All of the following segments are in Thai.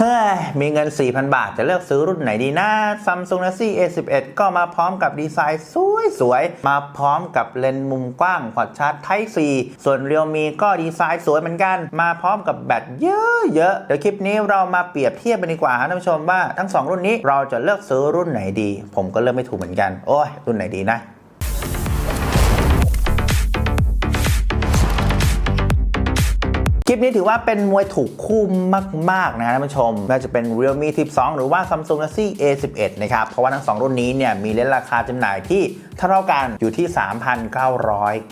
เฮ้ย มีเงิน 4,000 บาท จะเลือกซื้อรุ่นไหนดีนะ Samsung Galaxy A11 ก็มาพร้อมกับดีไซน์สวยๆ มาพร้อมกับเลนส์มุมกว้างพอร์ตชาร์จ Type C ส่วน Realme ก็ดีไซน์สวยเหมือนกัน มาพร้อมกับแบตเยอะๆ เดี๋ยวคลิปนี้เรามาเปรียบเทียบกันดีกว่าท่านผู้ชมว่าทั้ง 2 รุ่นนี้เราจะเลือกซื้อรุ่นไหนดี ผมก็เลือกไม่ถูกเหมือนกัน โอ้ย รุ่นไหนดีนะ คลิปนี้ถือว่าเป็นมวยถูกคู่มาก ๆ นะฮะท่านผู้ชมไม่าจะเป็น Realme 12 หรือว่า Samsung Galaxy A11 นะครับ เพราะว่าทั้ง 2 รุ่นนี้เนี่ยมีเลนราคาจำหน่ายที่เท่ากันอยู่ที่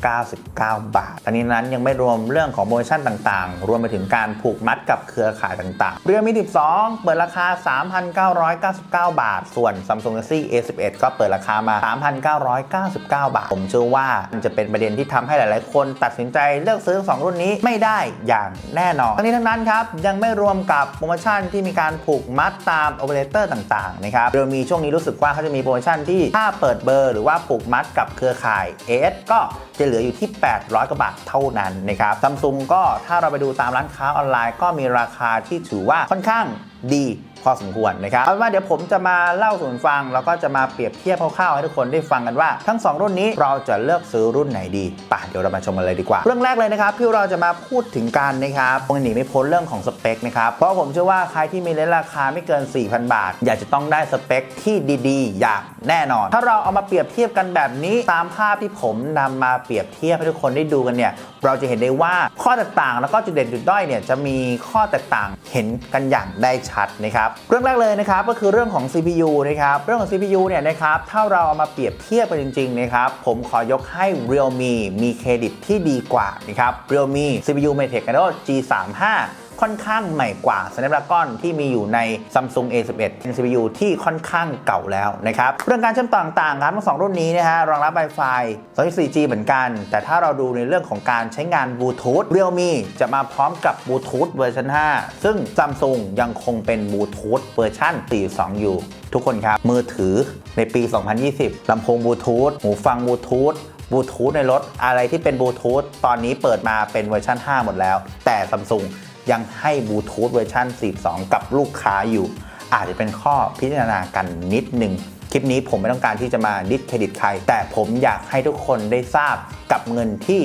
3,999 บาท อันนี้นั้นยังไม่รวมเรื่องของโปรโมชั่นต่างๆ รวมไปถึงการผูกมัดกับเครือข่ายต่างๆ Realme 12 เปิดราคา 3,999 บาท ส่วน Samsung Galaxy A11 ก็เปิดราคามา 3,999 บาท ผมเชื่อว่ามันจะเป็นประเด็นที่ทำให้หลายๆ คนตัดสินใจเลือกซื้อทั้งสองรุ่นนี้ไม่ได้อย่างแน่นอน ทั้งนี้ทั้งนั้นครับยังไม่รวมกับโปรโมชั่นที่มีการผูกมัดตามโอเปอเรเตอร์ต่างๆนะครับเรมีช่วงนี้รู้สึกว่าเขาจะมีโปรโมชั่นที่ถ้าเปิดเบอร์หรือว่าผกมัดกับเครือข่าย AS ก็จะเหลืออยู่ที่ 800 กว่าบาทเท่านั้นนะครับซัมซุงก็ถ้าเราไปดูตามร้านค้าออนไลน์ก็มีราคาที่ถือว่าค่อนข้างดี พอสมควรนะครับเอาเป็นว่าเดี๋ยวผมจะมาเล่าสู่กันฟัง แล้วก็จะมาเปรียบเทียบคร่าวๆให้ทุกคนได้ฟังกันว่า ทั้ง 2 รุ่นนี้เราจะเลือกซื้อรุ่นไหนดีป่ะเดี๋ยวเรามาชมกันเลยดีกว่า เรื่องแรกเลยนะครับที่เราจะมาพูดถึงกันนะครับคงหนีไม่พ้นเรื่องของสเปคนะครับเพราะผมเชื่อว่าใครที่มีเลนราคาไม่เกิน 4,000 บาท อยากจะต้องได้สเปคที่ดีๆ อย่างแน่นอน ถ้าเราเอามาเปรียบเทียบกันแบบนี้ตามภาพที่ผมนำมาเปรียบเทียบให้ทุกคนได้ดูกันเนี่ยเราจะเห็นได้ว่าข้อแตกต่างแล้วก็จุดเด่นจุดด้อยเนี่ยจะมีข้อแตกต่างเห็นกันอย่างได้ชัดนะครับเรื่องแรกเลยนะครับก็คือเรื่องของ CPU นะครับเรื่องของ CPU เนี่ยนะครับถ้าเราเอามาเปรียบเทียบกันจริงๆนะครับผมขอยกให้ Realme มีเครดิตที่ดีกว่านะครับ Realme CPU Mediatek Adreno G35 ค่อนข้างใหม่กว่า Snapdragon ที่มีอยู่ใน Samsung A11 เป็น CPU ที่ค่อนข้างเก่าแล้วนะครับ เรื่องการเชื่อมต่อต่างๆครับทั้งสองรุ่นนี้นะฮะรองรับ Wi-Fi 2.4G เหมือนกัน แต่ถ้าเราดูในเรื่องของการใช้งานบลูทูธ Realme จะมาพร้อมกับบลูทูธเวอร์ชัน 5 ซึ่ง Samsung ยังคงเป็นบลูทูธเวอร์ชัน4.2 อยู่ทุกคนครับ มือถือในปี 2020 ลำโพงบลูทูธหูฟังบลูทูธบลูทูธในรถ อะไรที่เป็นบลูทูธตอนนี้เปิดมาเป็นเวอร์ชัน5 หมดแล้ว แต่ซัมซุง ยังให้บลูทูธเวอร์ชัน42 กับลูกค้าอยู่ อาจจะเป็นข้อพิจารณากันนิดนึงคลิปนี้ผมไม่ต้องการที่จะมาดิสเครดิตใคร แต่ผมอยากให้ทุกคนได้ทราบกับเงินที่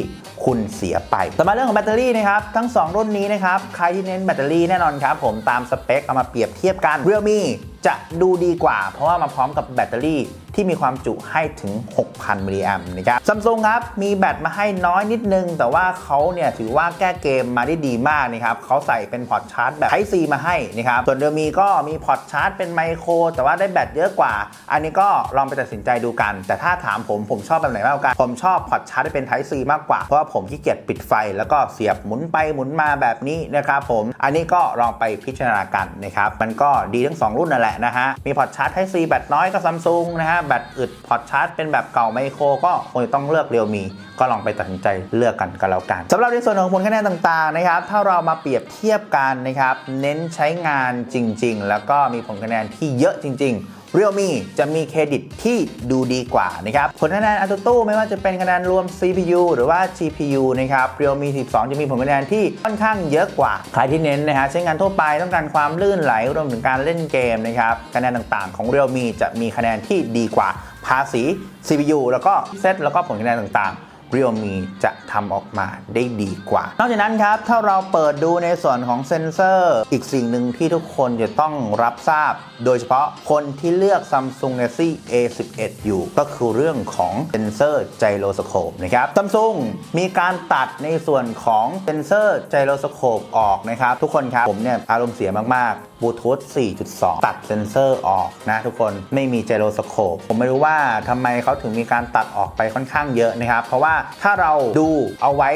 คุณเสียไปต่อมาเรื่องของแบตเตอรี่นะครับ ทั้ง 2 รุ่นนี้นะครับ ใครที่เน้นแบตเตอรี่แน่นอนครับ ผมตามสเปคเอามาเปรียบเทียบกัน Realme จะดูดีกว่า เพราะว่ามาพร้อมกับแบตเตอรี่ ที่มีความจุให้ถึง 6,000 มิลลิแอมป์นะครับซัมซุงครับ มีแบตมาให้น้อยนิดนึง แต่ว่าเขาเนี่ยถือว่าแก้เกมมาได้ดีมากนะครับเขาใส่เป็นพอร์ตชาร์จแบบ Type C มาให้นะครับ ส่วนเดิมมีก็มีพอร์ตชาร์จเป็นไมโคร แต่ว่าได้แบตเยอะกว่า อันนี้ก็ลองไปตัดสินใจดูกัน แต่ถ้าถามผมผมชอบแบบไหนมากกว่ากัน ผมชอบพอร์ตชาร์จที่เป็น Type C มากกว่า เพราะว่าผมขี้เกียจปิดไฟ แล้วก็เสียบหมุนไปหมุนมาแบบนี้นะครับผม อันนี้ก็ลองไปพิจารณากันนะครับ มันก็ดีทั้ง 2 รุ่นนั่นแหละนะฮะ มีพอร์ตชาร์จ Type C แบตน้อยก็ซัมซุงนะฮะแบตอึดพอร์ตชาร์จเป็นแบบเก่าไมโครก็คงจะต้องเลือกเรียวมี ก็ลองไปตัดสินใจเลือกกันก็แล้วกันสำหรับในส่วนของผลคะแนนต่างๆนะครับถ้าเรามาเปรียบเทียบกันนะครับเน้นใช้งานจริง ๆ แล้วก็มีผลคะแนนที่เยอะจริง ๆ Realme จะมีเครดิตที่ดูดีกว่านะครับผลคะแนนอัตโต้ไม่ว่าจะเป็นคะแนนรวม CPU หรือว่า GPU นะครับ Realme 12 จะมีผลคะแนนที่ค่อนข้างเยอะกว่า ใครที่เน้นนะฮะใช้งานทั่วไปต้องการความลื่นไหลรวมถึงการเล่นเกมนะครับคะแนนต่างๆ ของ Realme จะมีคะแนนที่ดีกว่าภาษี CPU แล้วก็เซตแล้วก็ผลคะแนนต่างๆ Realme จะทำออกมาได้ดีกว่า นอกจากนั้นครับ ถ้าเราเปิดดูในส่วนของเซ็นเซอร์ อีกสิ่งหนึ่งที่ทุกคนจะต้องรับทราบ โดยเฉพาะคนที่เลือก Samsung Galaxy A11 อยู่ ก็คือเรื่องของเซ็นเซอร์ไจโรสโคปนะครับ Samsung มีการตัดในส่วนของเซ็นเซอร์ไจโรสโคปออกนะครับ ทุกคนครับ ผมเนี่ยอารมณ์เสียมากๆบลูทูธ4.2 ตัดเซ็นเซอร์ออกนะทุกคนไม่มีไจโรสโคปผมไม่รู้ว่าทำไมเขาถึงมีการตัดออกไปค่อนข้างเยอะนะครับ เพราะว่าถ้าเราดูเอาไว้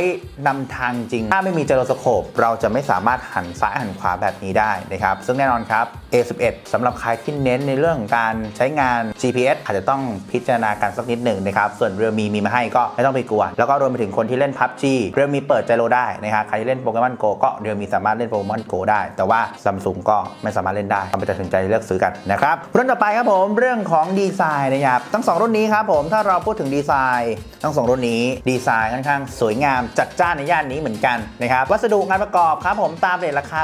นำทางจริง ถ้าไม่มีจโรสโคปเราจะไม่สามารถหันซ้ายหันขวาแบบนี้ได้นะครับ ซึ่งแน่นอนครับ A11 สำหรับใครที่เน้นในเรื่องของการใช้งาน GPS อาจจะต้องพิจารณากันสักนิดหนึ่งนะครับ ส่วน Realme มีมาให้ก็ไม่ต้องไปกลัว แล้วก็รวมไปถึงคนที่เล่น PUBG Realme เปิดจโรได้นะครับใครที่เล่นโปเกมอนโกก็ Realme สามารถเล่นโปเกมอนโกได้ แต่ว่า Samsung ก็ไม่สามารถเล่นได้ต้องไปตัดสินใจเลือกซื้อกันนะครับรุ่นต่อไปครับผมเรื่องของดีไซน์นะครับทั้งสองรุ่นนี้ครับผมถ้าเราพูดถึงดีไซน์ทั้งสองรุ่นนี้ดีไซน์ค่อนข้างสวยงามจัดจ้านในย่านนี้เหมือนกันนะครับวัสดุงานประกอบครับผมตามเรทราคา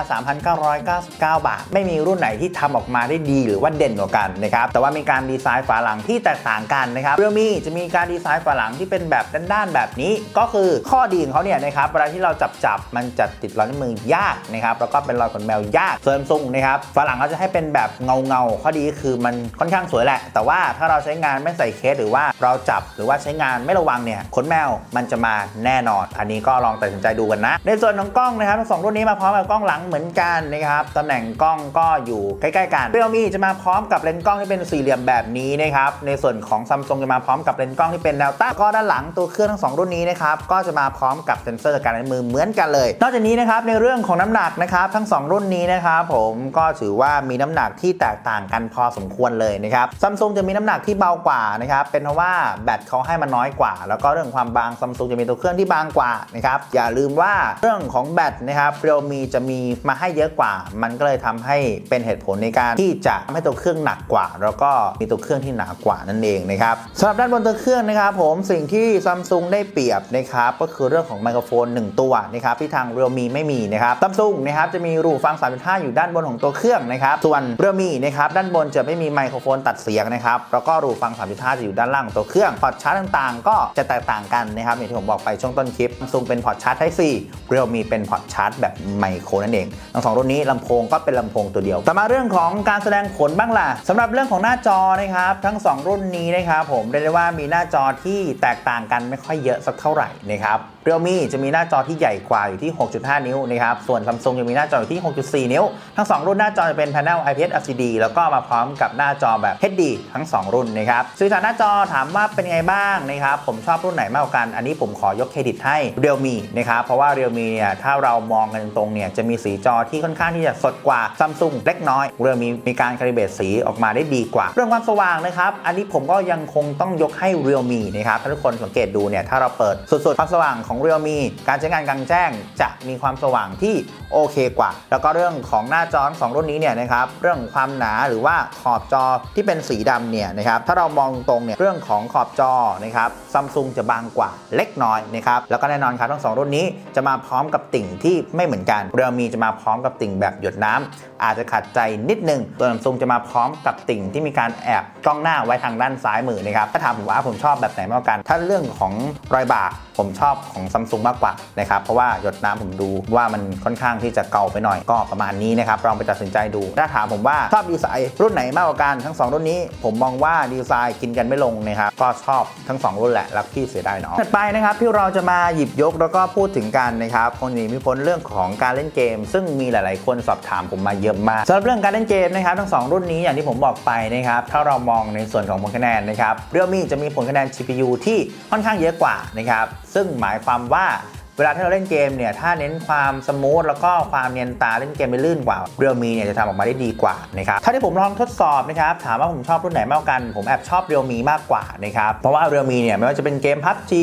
3,999 บาท ไม่มีรุ่นไหนที่ทำออกมาได้ดีหรือว่าเด่นกว่ากันนะครับแต่ว่ามีการดีไซน์ฝาหลังที่แตกต่างกันนะครับเรียวมีจะมีการดีไซน์ฝาหลังที่เป็นแบบด้านๆแบบนี้ ก็คือข้อดีของเขาเนี่ยนะครับเวลาที่เราจับจับมันจะติดรอยนิ้วมือยากนะครับแล้วก็เป็นรอยขนแมวยากเส่วนซุงนะครับฝาหลังเขาจะให้เป็นแบบเงาเงาๆข้อดีคือมันค่อนข้างสวยแหละ แต่ว่าถ้าเราใช้งานไม่ใส่เคสหรือว่าเราจับหรือว่าใช้งานไม่ระวังเนี่ยขนแมวมันจะมาแน่นอน อันนี้ก็ลองตัดสินใจดูกันนะ ในส่วนของกล้องนะครับทั้งสองรุ่นนี้มาพร้อมกับกล้องหลังเหมือนกันนะครับตำแหน่งกล้องก็อยู่ใกล้ๆกันเรียวมีจะมาพร้อมกับเลนส์กล้องที่เป็นสี่เหลี่ยมแบบนี้นะครับในส่วนของซัมซุงจะมาพร้อมกับเลนส์กล้องที่เป็นแนวตั้งก็ด้านหลังตัวเครื่องทั้งสองรุ่นนี้นะครับก็จะมาพร้อมกับเซ็นเซอร์การในมือเหมือนกันเลย นอกจากนี้นะครับในเรื่องของน้ำหนักนะครับทั้งสองรุ่นนี้นะครับผมก็ถือว่ามีน้ำหนักที่แตกต่างกันพอสมควรเลยนะครับซัมซุงจะมีน้ำหนักที่เบากว่านะครับเป็นเพราะว่าแบตเขาให้มาน้อยกว่า แล้วก็เรื่องความบางซัมซุงจะมีตัวเครื่องที่บางกว่านะครับอย่าลืมว่าเรื่องของแบตนะครับเรียวมีจะมีมาให้เยอะกว่า มันก็เลยทำให้เป็นเหตุผลในการที่จะทำให้ตัวเครื่องหนักกว่า แล้วก็มีตัวเครื่องที่หนากว่านั่นเองนะครับสำหรับด้านบนตัวเครื่องนะครับผมสิ่งที่ซัมซุงได้เปรียบนะครับก็คือเรื่องของไมโครโฟน 1 ตัวนะครับที่ทางเรียวมีไม่มีนะครับซัมซุงนะครับจะมีรูฟัง 3.5 อยู่ด้านบนของตัวเครื่องนะครับส่วนเรียวมีนะครับด้านบนจะไม่มีไมโครโฟนตัดเสียงนะครับแล้วก็รูฟัง 3.5 จะอยู่ด้านล่างของตัวเครื่องพอร์ตชาร์จต่างๆ ก็จะแตกต่างกันนะครับอย่างที่ผมบอกไปช่วงต้นคลิปซัมซุงเป็นพอร์ตชาร์จ Type C เรียวมีเป็นพอร์ตชาร์จแบบไมโครนั่นเองทั้งสองรุ่นนี้ลำโพงก็เป็นลำโพงตัวเดียว ต่อมาเรื่องของการแสดงผลบ้างล่ะสำหรับเรื่องของหน้าจอนะครับทั้งสองรุ่นนี้นะครับผมเรียกได้ว่ามีหน้าจอที่แตกต่างกันไม่ค่อยเยอะสักเท่าไหร่นะครับ เรียวมีจะมีหน้าจอที่ใหญ่กว่าอยู่ที่ 6.5 นิ้วนะครับ ส่วนซัมซุงจะมีหน้าจออยู่ที่ 6.4 นิ้ว ทั้ง 2 รุ่นหน้าจอจะเป็น Panel IPS LCD แล้วก็มาพร้อมกับหน้าจอแบบ HD ทั้ง 2 รุ่นนะครับสื่อสารหน้าจอถามว่าเป็นไงบ้างนะครับผมชอบรุ่นไหนมากกว่ากัน อันนี้ผมขอยกเครดิตให้เรียวมีนะครับเพราะว่าเรียวมีเนี่ยถ้าเรามองกันตรงเนี่ยจะมีสีจอที่ค่อนข้างที่จะสดกว่าซัมซุงเล็กน้อยเรียวมีมีการคาลิเบรตสีออกมาได้ดีกว่า เรื่องความสว่างนะครับอันนี้ผมก็ยังคงต้องยกให้เรียวมีนะครับถ้าทุกคนสังเกตดูเนี่ยถ้าเราเปิดสุดๆความสว่างของเรียวมีการใช้งานกลางแจ้งจะมีความสว่างที่โอเคกว่า แล้วก็เรื่องของหน้าจอสองรุ่นนี้เนี่ยนะครับเรื่องความหนาหรือว่าขอบจอที่เป็นสีดำเนี่ยนะครับถ้าเรามองตรงเนี่ยเรื่องของขอบจอนะครับซัมซุงจะบางกว่าเล็กน้อยนะครับแล้วก็แน่นอนครับทั้งสองรุ่นนี้จะมาพร้อมกับติ่งที่ไม่เหมือนกันเรียวมีจะมาพร้อมกับติ่งแบบหยดน้ำอาจจะขัดใจนิดนึงส่วซัมซุงจะมาพร้อมกับติ่งที่มีการแอบกล้องหน้าไว้ทางด้านซ้ายมือนะครับถ้าถามผมว่าผมชอบแบบไหนมากกัน ถ้าเรื่องของรอยบากผมชอบของซัมซุงมากกว่านะครับเพราะว่าหยดน้ำผมดูว่ามันค่อนข้างที่จะเก่าไปหน่อยก็ประมาณนี้นะครับลองไปตัดสินใจดู ถ้าถามผมว่าชอบดีไซน์รุ่นไหนมากกว่ากันทั้ง 2 รุ่นนี้ ผมมองว่าดีไซน์กินกันไม่ลงนะครับก็ชอบทั้ง 2 รุ่นแหละรักพี่เสียดายน้องถัดไปนะครับที่เราจะมาหยิบยกแล้วก็พูดถึงกันนะครับคงนีไม่พ้นเรื่องของการเล่นเกม ซึ่งมีหลาย ๆ คนสอบถามผมมาเยอะมากสำหรับเรื่องการเล่นเกมนะครับทั้ง 2 รุ่นนี้อย่างที่ผมบอกไปนะครับถ้าเรามองในส่วนของผลคะแนนนะครับเรียวมี่จะมีผลคะแนน GPU ที่ค่อนข้างเยอะกว่านะครับ ซึ่งหมายความว่า เวลาที่เราเล่นเกมเนี่ยถ้าเน้นความสมูทแล้วก็ความเนียนตาเล่นเกมไม่ลื่นกว่าเรียวมีเนี่ยจะทำออกมาได้ดีกว่านะครับถ้าที่ผมลองทดสอบนะครับถามว่าผมชอบรุ่นไหนมากกว่ากัน ผมแอบชอบเรียวมีมากกว่านะครับเพราะว่าเรียวมีเนี่ยไม่ว่าจะเป็นเกม PUBG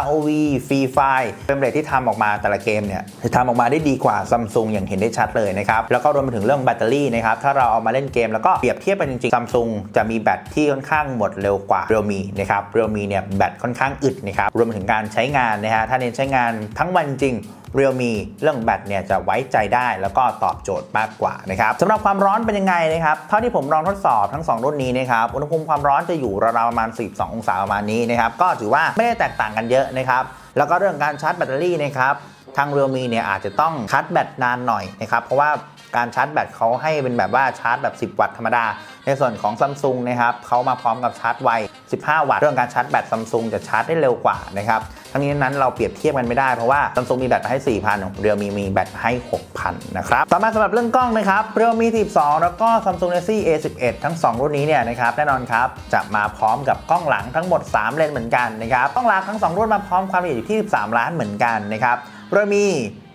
ROV Free Fire เป็นเรทที่ทำออกมาแต่ละเกมเนี่ยจะทำออกมาได้ดีกว่าซัมซุงอย่างเห็นได้ชัดเลยนะครับแล้วก็รวมไปถึงเรื่องแบตเตอรี่นะครับถ้าเราเอามาเล่นเกมแล้วก็เปรียบเทียบกันจริงๆซัมซุงจะมีแบตที่ค่อนข้างหมดเร็วกว่าเรียวมีนะครับเรียวมีเนี่ยแบตค่อนข้างอึดนะครับรวมถึงการใช้งานนะฮะถ้าเน้นใช้งานทั้งวันจริงเรียลมีเรื่องแบตเนี่ยจะไว้ใจได้แล้วก็ตอบโจทย์มากกว่านะครับสำหรับความร้อนเป็นยังไงนะครับเท่าที่ผมลองทดสอบทั้ง 2 รุ่นนี้นะครับอุณหภูมิความร้อนจะอยู่ราวๆประมาณ 42 องศาประมาณนี้นะครับก็ถือว่าไม่ได้แตกต่างกันเยอะนะครับแล้วก็เรื่องการชาร์จแบตเตอรี่นะครับทางเรียลมีเนี่ยอาจจะต้องชาร์จแบตนานหน่อยนะครับเพราะว่าการชาร์จแบตเขาให้เป็นแบบว่าชาร์จแบบ 10 วัตต์ธรรมดา ในส่วนของซัมซุงนะครับเขามาพร้อมกับชาร์จไว 15 วัตต์ เรื่องการชาร์จแบตซัมซุงจะชาร์จได้เร็วกว่านะครับ ทั้งนี้นั้นเราเปรียบเทียบกันไม่ได้เพราะว่าซัมซุงมีแบตให้ 4,000เรียวมีมีแบตให้ 6,000 นะครับ ต่อมาสำหรับเรื่องกล้องนะครับเรียวมี 12 แล้วก็ Samsung Galaxy A11 ทั้ง 2 รุ่นนี้เนี่ยนะครับแน่นอนครับ จะมาพร้อมกับกล้องหลังทั้งหมด 3 เลนส์เหมือนกันนะครับกล้องหลังทั้ง 2 รุ่นมาพร้อมความละเอียดอยู่ที่ 13 ล้านเหมือนกันนะครับเรียวมี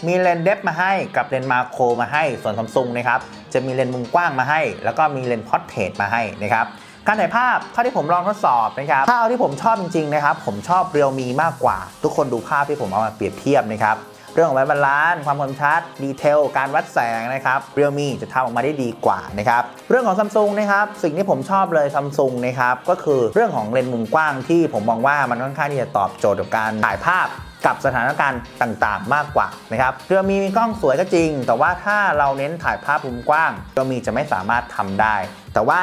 มีเลนส์เดฟมาให้กับเลนส์มาโครมาให้ส่วนซัมซุงนะครับจะมีเลนส์มุมกว้างมาให้ แล้วก็มีเลนส์พอร์เทรตมาให้นะครับ การถ่ายภาพเท่าที่ผมลองทดสอบนะครับถ้าเอาที่ผมชอบจริงๆนะครับผมชอบเรียวมีมากกว่า ทุกคนดูภาพที่ผมเอามาเปรียบเทียบนะครับเรื่องของไวบาลานซ์ความคมชัด ดีเทล การวัดแสงนะครับเรียลมีจะทำออกมาได้ดีกว่านะครับ เรื่องของซัมซุงนะครับ สิ่งที่ผมชอบเลยซัมซุงนะครับ ก็คือเรื่องของเลนส์มุมกว้างที่ผมมองว่ามันค่อนข้างที่จะตอบโจทย์กับการถ่ายภาพกับสถานการณ์ต่างๆ มากกว่านะครับเรือมีมีกล้องสวยก็จริง แต่ว่าถ้าเราเน้นถ่ายภาพมุมกว้างเรือมีจะไม่สามารถทำได้ แต่ว่า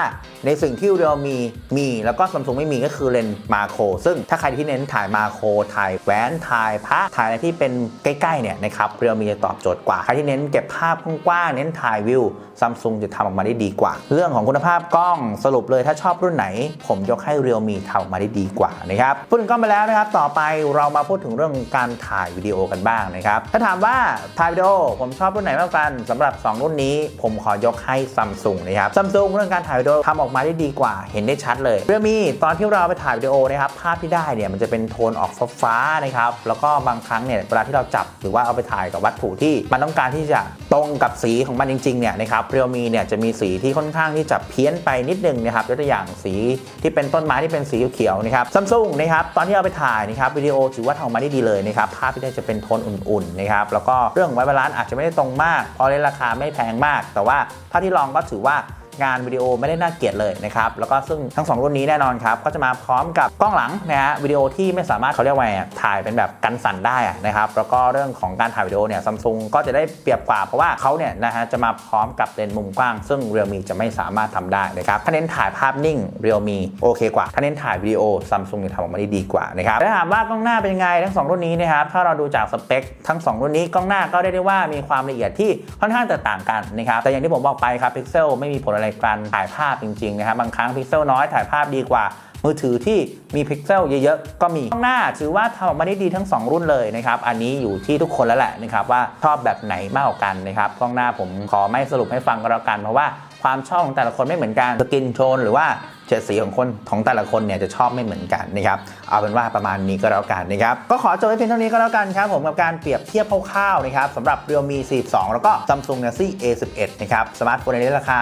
ในสิ่งที่เรือมีมีแล้วก็ซัมซุงไม่มีก็คือเลนส์มาโครซึ่งถ้าใครที่เน้นถ่ายมาโครถ่ายแหวนถ่ายพระถ่ายอะไรที่เป็นใกล้ๆเนี่ยนะครับเรือมีจะตอบโจทย์กว่า ใครที่เน้นเก็บภาพกว้างๆเน้นถ่ายวิวซัมซุงจะทำออกมาได้ดีกว่า เรื่องของคุณภาพกล้องสรุปเลยถ้าชอบรุ่นไหน ผมยกให้เรียวมีทำออกมาได้ดีกว่านะครับพูดถึงกล้องไปแล้วนะครับ ต่อไปเรามาพูดถึงเรื่องการถ่ายวิดีโอกันบ้างนะครับถ้าถามว่าถ่ายวิดีโอผมชอบรุ่นไหนมากกว่ากันสำหรับ 2 รุ่นนี้ ผมขอยกให้ซัมซุงนะครับซัมซุงเรื่องการถ่ายวิดีโอทำออกมาได้ดีกว่า เห็นได้ชัดเลยเรียวมีตอนที่เราไปถ่ายวิดีโอนะครับภาพที่ได้เนี่ยมันจะเป็นโทนออกฟ้าๆนะครับแล้วก็บางครั้งเนี่ยเวลาที่เราจับหรือว่าเอาไปถ่ายกับวัตถุที่ มันต้องการที่จะตรงกับสีของมันจริงๆเนี่ยนะครับเรียวมีเนี่ยจะมีสีที่ค่อนข้างที่จะเพี้ยนไปนิดนึงนะครับยกตัวอย่างสีที่เป็นต้นไม้ที่เป็นสีเขียวนะครับซัมซุงนะครับตอนที่เราไปถ่ายนะครับวิดีโอถือว่าทำออกมาได้ดีเลยนะครับภาพที่ได้จะเป็นโทนอุ่นๆนะครับแล้วก็เรื่องไวบาลานซ์อาจจะไม่ได้ตรงมากเพราะเลนราคาไม่แพงมาก แต่ว่าภาที่ลองก็ถือว่า งานวิดีโอไม่ได้น่าเกลียดเลยนะครับแล้วก็ซึ่งทั้ง 2 รุ่นนี้แน่นอนครับก็จะมาพร้อมกับกล้องหลังนะฮะวิดีโอที่ไม่สามารถเขาเรียกว่าถ่ายเป็นแบบกันสั่นได้นะครับแล้วก็เรื่องของการถ่ายวิดีโอเนี่ยซัมซุงก็จะได้เปรียบกว่าเพราะว่าเขาเนี่ยนะฮะจะมาพร้อมกับเลนส์มุมกว้าง ซึ่งเรียลมีจะไม่สามารถทำได้นะครับถ้าเน้นถ่ายภาพนิ่งเรียลมีโอเคกว่าถ้าเน้นถ่ายวิดีโอซัมซุงจะทำออกมาได้ดีกว่านะครับถ้าถามว่ากล้องหน้าเป็นยังไงทั้ง 2 รุ่นนี้นะครับถ้าเราดูจากสเปคทั้ง 2 รุ่นนี้กล้องหน้าก็ได้ได้ว่ามีความละเอียดที่ค่อนข้างแตกต่างกันนะครับแต่อย่างที่ผมบอกไปครับพิกเซลไม่มีผลในการถ่ายภาพจริงๆนะครับบางครั้งพิกเซลน้อยถ่ายภาพดีกว่า มือถือที่มีพิกเซลเยอะๆก็มีกล้องหน้าถือว่าทำออกมาได้ดีทั้ง 2 รุ่นเลยนะครับอันนี้อยู่ที่ทุกคนแล้วแหละนะครับว่าชอบแบบไหนมากกว่ากันนะครับกล้องหน้าผมขอไม่สรุปให้ฟังก็แล้วกันเพราะว่าความชอบของแต่ละคนไม่เหมือนกันสกินโทนหรือว่า ฉดสีของคนของแต่ละคนเนี่ยจะชอบไม่เหมือนกันนะครับเอาเป็นว่าประมาณนี้ก็แล้วกันนะครับก็ขอจบไว้เพียงเท่านี้ก็แล้วกันครับผมกับการเปรียบเทียบคร่าวๆนะครับสำหรับ Realme 42 แล้วก็ Samsung Galaxy A11 นะครับสมาร์ทโฟนในราคา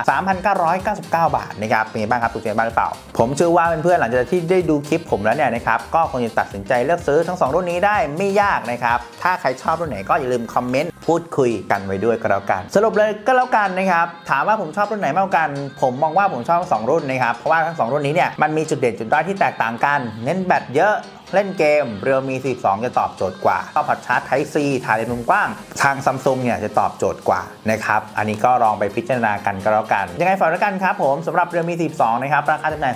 3,999 บาทนะครับเป็นไงบ้างครับถูกใจบ้างหรือเปล่า ผมเชื่อว่าเพื่อนๆหลังจากที่ได้ดูคลิปผมแล้วเนี่ยนะครับก็คงจะตัดสินใจเลือกซื้อทั้ง 2 รุ่นนี้ได้ไม่ยากนะครับถ้าใครชอบรุ่นไหนก็อย่าลืมคอมเมนต์พูดคุยกันไว้ด้วยก็แล้วกัน สรุปเลยก็แล้วกันนะครับถามว่าผมชอบรุ่นไหนมากกัน ผมมองว่าผมชอบทั้งสองรุ่นนะครับเพราะว่าทั้งสองรุ่นนี้เนี่ยมันมีจุดเด่นจุดด้อยที่แตกต่างกัน เน้นแบตเยอะ เล่นเกมเรียวมี 42 จะตอบโจทย์กว่าก็พอดชาร์จ Type C ถ่ายเลนส์มุมกว้าง ทางซัมซุงเนี่ยจะตอบโจทย์กว่านะครับ อันนี้ก็ลองไปพิจารณากันก็แล้วกัน ยังไงฝากด้วยกันครับผมสำหรับเรียวมี 42 นะครับ ราคาจำหน่าย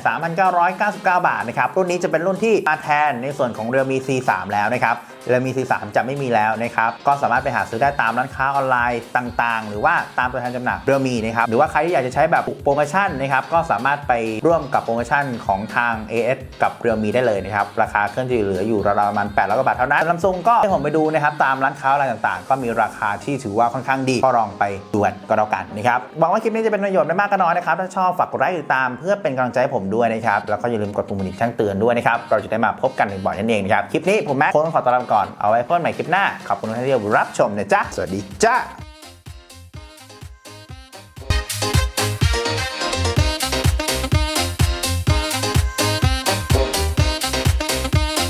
3,999 บาทนะครับ รุ่นนี้จะเป็นรุ่นที่มาแทนในส่วนของเรียวมี C3 แล้วนะครับเรียวมี C3 จะไม่มีแล้วนะครับ ก็สามารถไปหาซื้อได้ตามร้านค้าออนไลน์ต่างๆ หรือว่าตามตัวแทนจำหน่ายเรียวมีนะครับ หรือว่าใครที่อยากจะใช้แบบโปรโมชั่นนะครับ ก็สามารถไปร่วมกับโปรโมชั่นของทาง AS กับเรียวมีได้เลยนะครับ ราคาเครื่องจะเหลืออยู่ราวๆประมาณ800กว่าบาทเท่านั้นซัมซุงก็ให้ผมไปดูนะครับตามร้านค้าอะไรต่างๆ ก็มีราคาที่ถือว่าค่อนข้างดีก็ลองไปดูกันก็แล้วกันนะครับหวังว่าคลิปนี้จะเป็นประโยชน์ไม่มากก็น้อยนะครับถ้าชอบฝากกดไลค์ติดตามเพื่อเป็นกำลังใจให้ผมด้วยนะครับแล้วก็อย่าลืมกดปุ่มกระดิ่งแจ้งเตือนด้วยนะครับเราจะได้มาพบกันบ่อยๆนั่นเองนะครับคลิปนี้ผมแม็กซ์คงต้องขอตัวลาไปก่อนเอาไว้พบกันใหม่คลิปหน้าขอบคุณที่รับชมนะจ๊ะสวัสดีจ้า